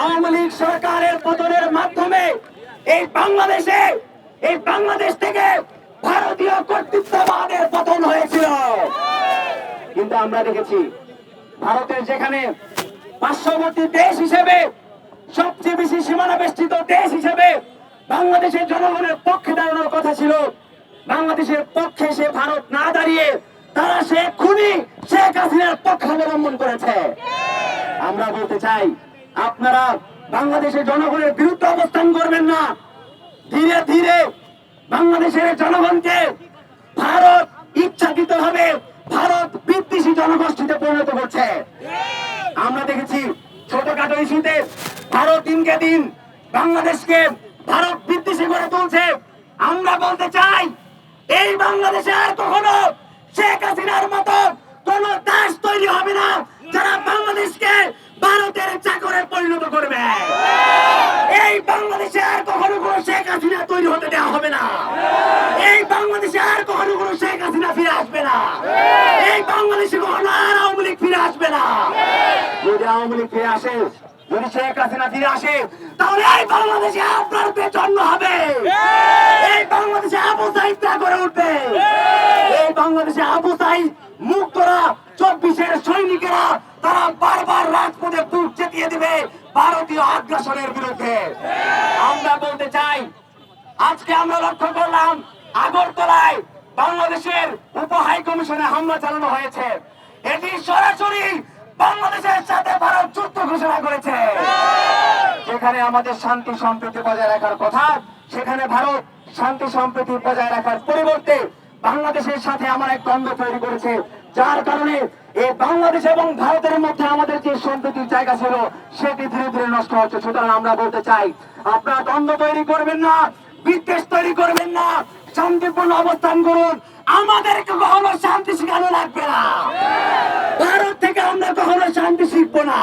আওয়ামী লীগ সরকারের পতনের মাধ্যমে এই বাংলাদেশে, এই বাংলাদেশ থেকে ভারতীয় কর্তৃত্ববাদের পতন হয়েছিল। কিন্তু আমরা দেখেছি, ভারতের যেখানে পার্শ্ববর্তী দেশ হিসেবে, সবচেয়ে বেশি সীমানা বেষ্টিত দেশ হিসেবে বাংলাদেশের জনগণের পক্ষে দাঁড়ানোর কথা ছিল, বাংলাদেশের পক্ষে সে ভারত না দাঁড়িয়ে তারা সে খুনি শেখ হাসিনার পক্ষ অবলম্বন করেছে। আমরা বলতে চাই আপনারা বাংলাদেশের জনগণের বিরুদ্ধে অবস্থান করবেন না। ধীরে ধীরে বাংলাদেশের জনগণকে ভারত ইচ্ছাকৃত ভাবে ভারত বিদ্বেষী জনগোষ্ঠীতে পরিণত করছে। আমরা দেখেছি ছোটখাটো ইস্যুতে ভারত দিনকে দিন বাংলাদেশকে ভারত বিদ্বেষী করে তুলছে। আমরা বলতে চাই, এই বাংলাদেশে আর কখনো শেখ হাসিনার মতো কোন দাস তৈরি হবে না যারা বাংলাদেশকে ভারতের চাকরে পরিণত করবে এই বাংলাদেশে আর কখনো কোনো শেখ হাসিনা তৈরি হতে দেওয়া হবে না। এই বাংলাদেশে আর কখনো কোনো শেখ হাসিনা ফিরে আসবে না। এই বাংলাদেশে কখনো আর আওয়ামী লীগ ফিরে আসবে না। যদি আওয়ামী লীগ ফিরে আসে, যদি শেখ হাসিনা ফিরে আসে, তাহলে এই বাংলাদেশে আপনার পেছন্ন হবে। এই বাংলাদেশে আবু সাইদ করে উঠবে। এই বাংলাদেশে আবু সাইদ মুখ করা চব্বিশের সৈনিকেরা তারা বারবার রাজপথে বুক চেতিয়ে দিবে। ভারতীয় আগ্রাসনের বিরুদ্ধে। আজকে আমরা লক্ষ্য করলাম আগরতলায় বাংলাদেশের উপ হাই কমিশনে হামলা চালানো হয়েছে। এটি সরাসরি বাংলাদেশের সাথে ভারত যুদ্ধ ঘোষণা করেছে। যেখানে আমাদের শান্তি সম্প্রীতি বজায় রাখার কথা, সেখানে ভারত শান্তি সম্প্রীতি বজায় রাখার পরিবর্তে বাংলাদেশের সাথে আমার এক দ্বন্দ্ব তৈরি করেছে, যার কারণে এই বাংলাদেশ এবং ভারতের মধ্যে আমাদের যে সম্প্রীতির জায়গা ছিল, সেটি ধীরে ধীরে নষ্ট হচ্ছে। সুতরাং আমরা বলতে চাই, আপনারা দ্বন্দ্ব তৈরি করবেন না বিদ্বেষ তৈরি করবেন না, শান্তিপূর্ণ অবস্থান করুন। আমাদেরকে কখনো শান্তি শেখানো লাগবে না। ভারত থেকে আমরা কখনো শান্তি শিখব না।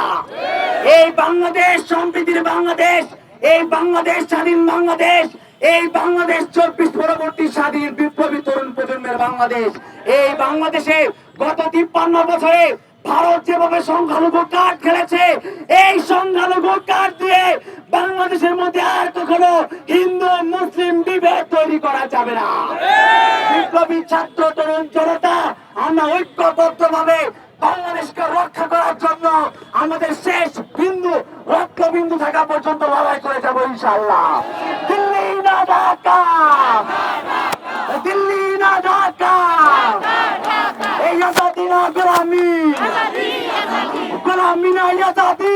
এই বাংলাদেশ সম্প্রীতির বাংলাদেশ, এই বাংলাদেশ, স্বাধীন বাংলাদেশ, এই বাংলাদেশ চব্বিশ পরবর্তী স্বাধীন বিপ্লবী তরুণ প্রজন্মের বাংলাদেশ। এই বাংলাদেশে গত তিপ্পান্ন বছরে ভারত যেভাবে সংখ্যালঘু কার্ড খেলেছে, এই সংখ্যালঘু কার্ড দিয়ে বাংলাদেশের মধ্যে আর কখনো হিন্দু মুসলিম বিভেদ তৈরি করা যাবে না। বিপ্লবী ছাত্র তরুণ জনতা, আমরা ঐক্যবদ্ধ ভাবে বাংলাদেশকে রক্ষা করার জন্য আমাদের শেষ বিন্দু রক্ত বিন্দু থাকা পর্যন্ত লড়াই করে যাব ইনশাল্লাহ দিল্লি না ঢাকা। দিল্লি না ঢাকা। এই আজাদি না গোলামি। গোলামি না আজাদি।